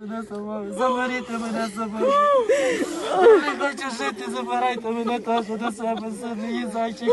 Мене самого, заберіть мене з собою. Не хочу жити, забирайте мене теж до себе, син, мої зайчики.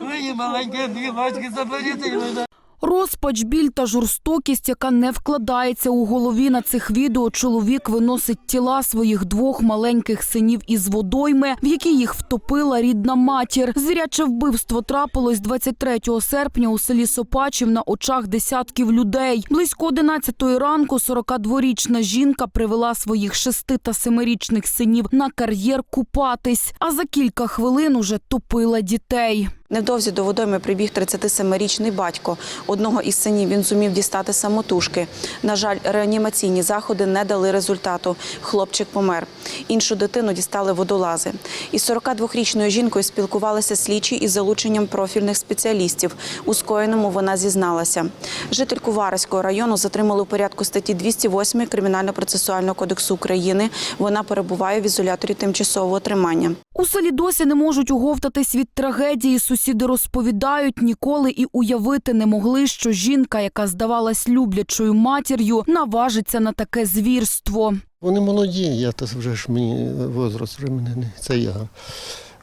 Мені маленькі ангелочки, заберіть мене. Розпач, біль та жорстокість, яка не вкладається у голові на цих відео, чоловік виносить тіла своїх двох маленьких синів із водойми, в якій їх втопила рідна матір. Звіряче вбивство трапилось 23 серпня у селі Сопачів на очах десятків людей. Близько 11 ранку 42-річна жінка привела своїх шести та семирічних синів на кар'єр купатись, а за кілька хвилин уже топила дітей. Невдовзі до водойми прибіг 37-річний батько. Одного із синів він зумів дістати самотужки. На жаль, реанімаційні заходи не дали результату. Хлопчик помер. Іншу дитину дістали водолази. Із 42-річною жінкою спілкувалися слідчі із залученням профільних спеціалістів. У скоєному вона зізналася. Жительку Вараського району затримали у порядку статті 208 Кримінально-процесуального кодексу України. Вона перебуває в ізоляторі тимчасового тримання. У селі досі не можуть оговтатись від трагедії. Сусіди розповідають, ніколи і уявити не могли, що жінка, яка здавалась люблячою матір'ю, наважиться на таке звірство. Вони молоді, я то вже ж мені возраст вже мене не це я.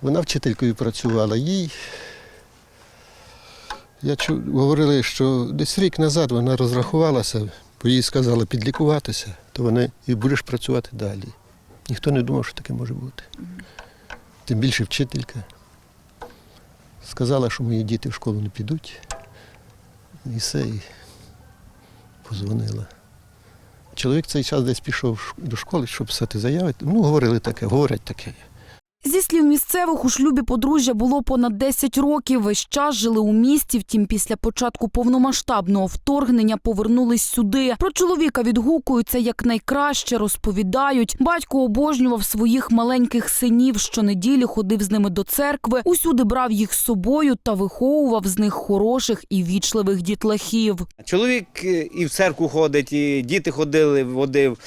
Вона вчителькою працювала. Їй я чув, говорили, що десь рік назад вона розрахувалася, бо їй сказали підлікуватися, то вона і будеш працювати далі. Ніхто не думав, що таке може бути. Тим більше вчителька. Сказала, що мої діти в школу не підуть. І все, і позвонила. Чоловік цей час десь пішов до школи, щоб писати заяви. Ну, говорили таке, говорять таке. Зі слів місцевих, у шлюбі подружжя було понад 10 років. Весь час жили у місті. Втім, після початку повномасштабного вторгнення повернулись сюди. Про чоловіка відгукуються як найкраще, розповідають. Батько обожнював своїх маленьких синів. Щонеділі ходив з ними до церкви, усюди брав їх з собою та виховував з них хороших і вічливих дітлахів. Чоловік е, і в церкву ходить, і діти ходили, водив,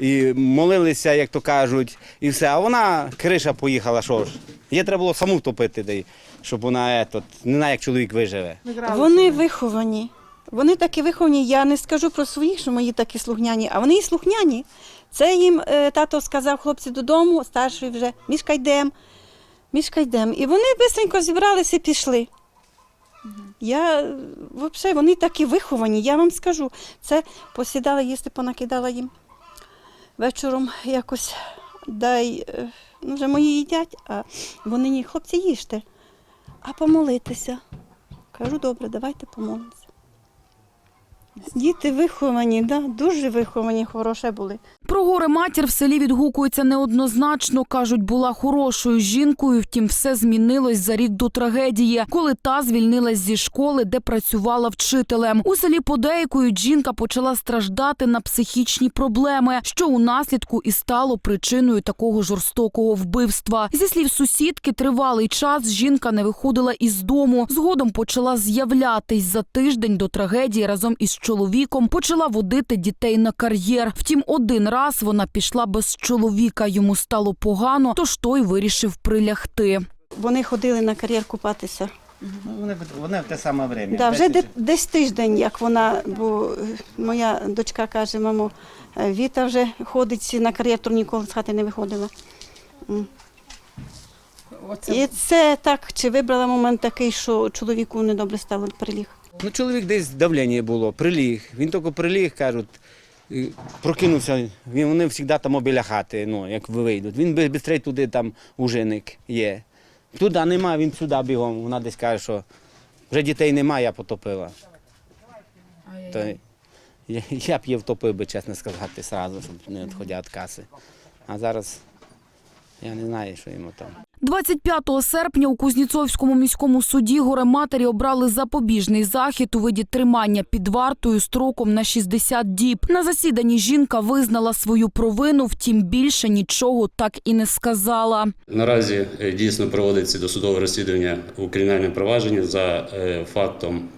і молилися, як то кажуть, і все. А вона криша поїхала, що ж. Її треба було саму втопити, де щоб вона етот, не знаю, як чоловік виживе. Вони виховані. Вони такі виховані. Я не скажу про своїх, що мої такі слухняні, а вони і слухняні. Це їм е, тато сказав хлопці додому, старший вже, мішка йдем, мішка йдем. І вони швидко зібралися і пішли. Я взагалі, вони такі виховані, я вам скажу. Це посідала їсти, понакидала їм. Вечором якось дай, е, ну вже мої їдять, а вони ні, хлопці, їжте, а помолитися. Кажу, добре, давайте помолимося. Діти виховані, да? дуже виховані, хороше були. Про горе матір в селі відгукується неоднозначно. кажуть, була хорошою жінкою. Втім, все змінилось за рік до трагедії, коли та звільнилась зі школи, де працювала вчителем. У селі подейкують, жінка почала страждати на психічні проблеми, що у наслідку і стало причиною такого жорстокого вбивства. Зі слів сусідки, тривалий час жінка не виходила із дому. Згодом почала з'являтись за тиждень до трагедії разом із чоловіком. Почала водити дітей на кар'єр. Втім, один раз вона пішла без чоловіка. Йому стало погано, тож той вирішив прилягти. Вони ходили на кар'єр купатися. Вони, вони в те саме время. Да, вже де- десь тиждень, як вона, бо е, моя дочка каже, мамо, е, Віта вже ходить на кар'єр, то ніколи з хати не виходила. М. І це так, чи вибрала момент такий, що чоловіку недобре стало приліг. Ну, чоловік десь давлення було, приліг. Він тільки приліг, кажуть, прокинувся. Вони завжди там біля хати, ну, як вийдуть. Він швидше туди там ужиник є. Туди нема, він сюди бігом. Вона десь каже, що вже дітей немає, я потопила. То я, я б її втопив би, чесно сказати, сразу, щоб не відходя від каси. А зараз я не знаю, що йому там. 25 серпня у Кузнєцовському міському суді горе матері обрали запобіжний захід у виді тримання під вартою строком на 60 діб. На засіданні жінка визнала свою провину, втім більше нічого так і не сказала. Наразі е, дійсно проводиться досудове розслідування у кримінальному провадженні за е, фактом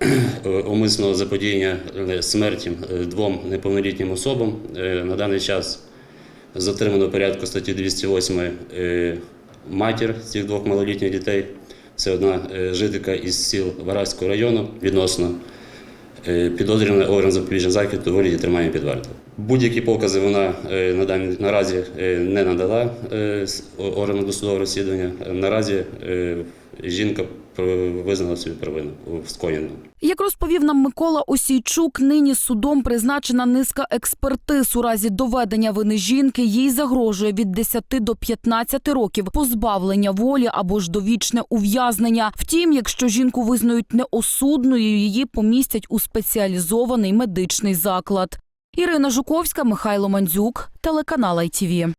е, умисного заподіяння смерті двом неповнолітнім особам. На даний час затримано порядку статті 208 е, матір цих двох малолітніх дітей. Це одна е, жителька із сіл Вараського району відносно Е, Підозрюваний орган запобіжного захисту вигляді тримання під вартою. Будь-які покази вона на дані наразі не надала органу досудового розслідування. Наразі жінка визнала собі провину у скоєному. Як розповів нам Микола Осійчук, нині судом призначена низка експертиз. У разі доведення вини жінки їй загрожує від 10 до 15 років позбавлення волі або ж довічне ув'язнення. Втім, якщо жінку визнають неосудною, її помістять у спеціалізований медичний заклад. Ірина Жуковська, Михайло Мандзюк, телеканал ITV.